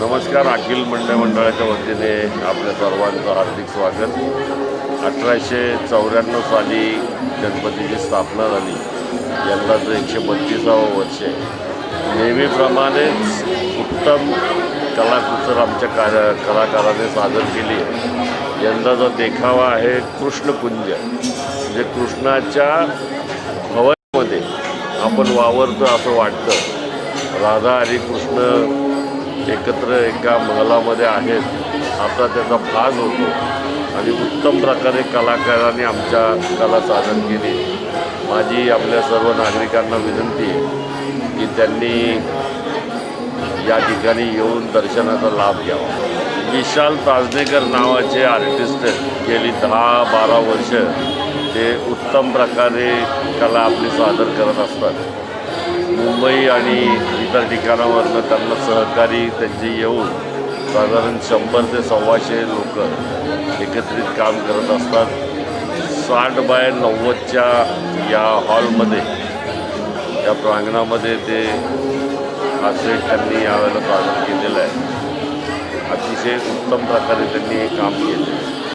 नमस्कार अखिल मंडळ मंडळाच्या वतीने आपल्या सर्वांचं हार्दिक स्वागत. अठराशे चौऱ्याण्णव साली गणपतीची स्थापना झाली. यंदाचं एकशे बत्तीसावं वर्ष आहे. नेहमीप्रमाणेच उत्तम कलाकुसर आमच्या कार्य कलाकाराने सादर केली आहे. यंदाचा देखावा आहे कृष्णपुंज म्हणजे कृष्णाच्या भवनामध्ये आपण वावरतो असं वाटतं. राधा आणि कृष्ण एकत्र एका महलामध्ये आहेत. आता त्याचा भाग होतो. आणि उत्तम प्रकारे कलाकारांनी आमच्या कला साधन केली. माझी आपल्या सर्व नागरिकांना विनंती आहे की त्यांनी या ठिकाणी येऊन दर्शनाचा लाभ घ्यावा. विशाल ताजनेकर नावाचे आर्टिस्ट गेली दहा बारा वर्ष ते उत्तम प्रकारे कला आपली सादर करत असतात. मुंबई आणि इतर ठिकाणावरनं त्यांना सहकारी त्यांचे येऊन साधारण शंभर ते सव्वाशे लोक एकत्रित काम करत असतात. साठ बाय नव्वदच्या या हॉलमध्ये या प्रांगणामध्ये ते हा सेट त्यांनी यावेळेला सादर केलेला आहे. अतिशय उत्तम प्रकारे त्यांनी हे काम केलं